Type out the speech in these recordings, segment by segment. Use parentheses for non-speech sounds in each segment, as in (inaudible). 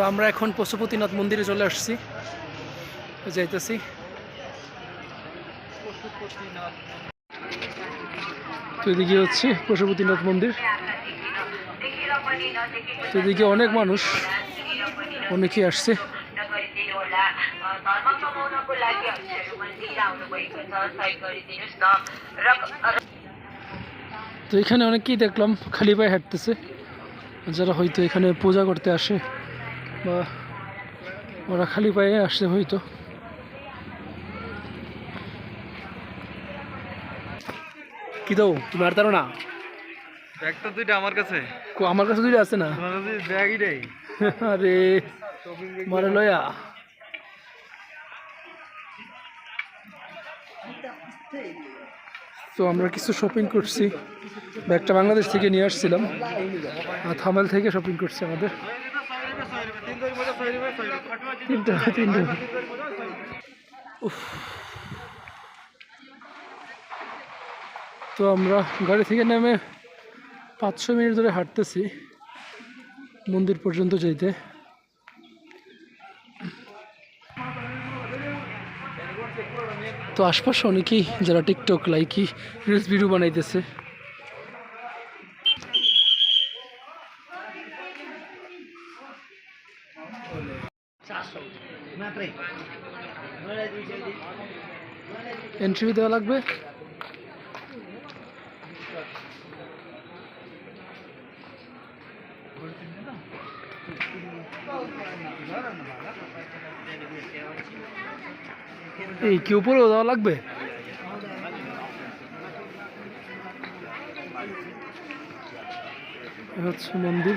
তো আমরা এখন পশুপতিনাথ মন্দিরে চলে আসছি। যাইতেছি। তো এদিকে হচ্ছে পশুপতিনাথ মন্দির। তো এদিকে অনেক মানুষ, অনেকেই আসছে। তো এখানে অনেকেই দেখলাম, খালি পায়ে হাঁটতেছে। যারা হয়তো এখানে পূজা করতে আসে বা ওরা খালি পায়ে আসছে হয়তো। কি দাও তুমি আর তারো না? ব্যাগটা দুইটা আমার কাছে। কো, আমার কাছে দুইটা আছে না? তোমার কাছে ব্যাগই নেই। (laughs) আরে মারে লয়া। তো আমরা কিছু শপিং করছি। ব্যাগটা বাংলাদেশ থেকে নিয়ে আসছিলাম। আর থামেল থেকে শপিং করছি আমাদের। তিনটা। তো আমরা গাড়ি থেকে নেমে পাঁচশো মিনিট ধরে হাঁটতেছি মন্দির পর্যন্ত যাইতে তো আশপাশে অনেকেই যারা টিকটক, লাইকি রিলস ভিডিও বানাইতেছে এন্ট্রি দেওয়া লাগবে এই কি উপরেও দেওয়া লাগবে? হচ্ছে মন্দির।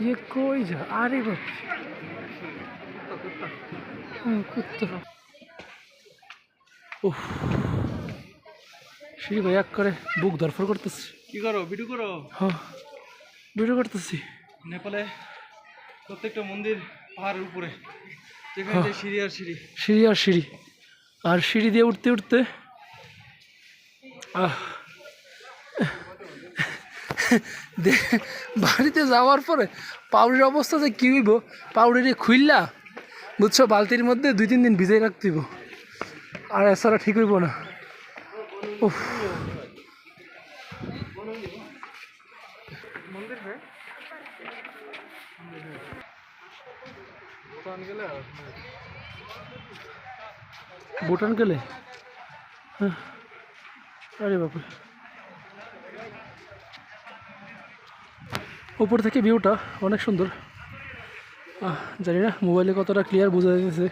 ये कोई जा अरे बाप হুম, কুত্তা উফ সেই ভাই এক করে বুক ধরফর করতেছে কি করো ভিডিও করো হ্যাঁ ভিডিও করতেছি নেপালে প্রত্যেকটা মন্দির পাহাড়ের উপরে যেখানে যে সিঁড়ি আর সিঁড়ি সিঁড়ি আর সিঁড়ি আর সিঁড়ি দিয়ে উঠতে উঠতে আহ দে- বাড়িতে যাওয়ার পরে পাউডার অবস্থা যে কী হইব? পাউডারে খুললা বুঝছ? বালতির মধ্যে দুই তিন দিন ভিজাই রাখতে হইব। আর এছাড়া ঠিক হইব না। উফ। ভুটান গেলে? হ্যাঁ। আরে বাপরে। উপর থেকে ভিউটা অনেক সুন্দর। জানি না মোবাইলে কতটা ক্লিয়ার বোঝা যাচ্ছে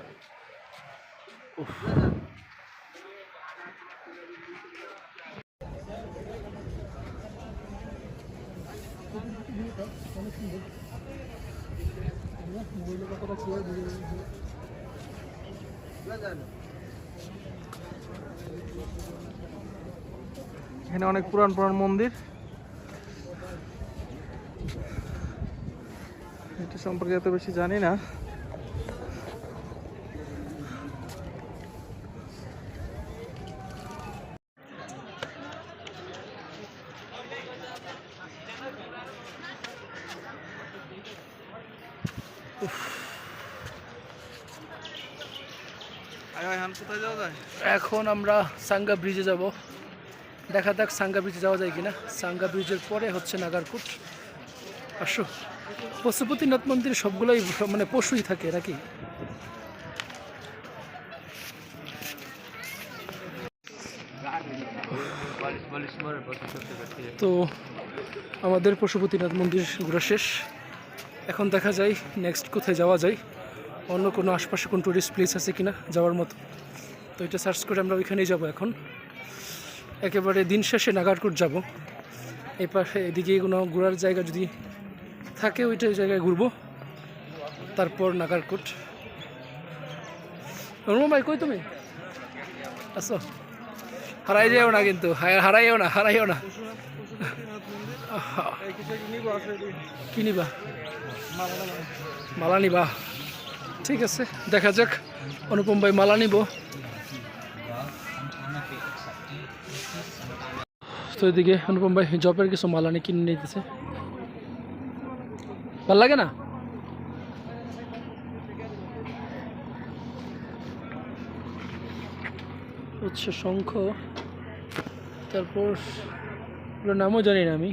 এখানে অনেক পুরান পুরান মন্দির। সম্পর্কে এত বেশি জানি না। আয় আয় কোথায় যাওয়া যায়? এখন আমরা সাঙ্গা ব্রিজে যাব। দেখা যাক সাঙ্গা ব্রিজে যাওয়া যায় কিনা। সাঙ্গা ব্রিজের পরে হচ্ছে নাগারকুট। আসো। পশুপতিনাথ মন্দিরে সবগুলোই মানে পশুই থাকে, নাকি? তো আমাদের পশুপতিনাথ মন্দির ঘোরা শেষ। এখন দেখা যায় নেক্সট কোথায় যাওয়া যায়। অন্য কোনো আশপাশে কোনো টুরিস্ট প্লেস আছে কিনা যাওয়ার মতো। তো এটা সার্চ করে আমরা ওইখানেই যাব এখন। একেবারে দিন শেষে নাগারকোট যাব। এই পাশে এদিকে কোনো ঘোরার জায়গা যদি থাকে, ওইটা ওই জায়গায় ঘুরবো। তারপর নাগারকোট। অনুপম ভাই, কই তুমি? আসো। হারাই যাও না কিন্তু হারাইও না হারাইও না। কি নিবা? মালা নিবা। ঠিক আছে, দেখা যাক। অনুপম ভাই মালা নিব। তো এদিকে অনুপম ভাই জবের কিছু মালা নিয়ে কিনে নিতেছে। ভালো লাগে না? হচ্ছে শঙ্খ তারপর নামও জানি না আমি।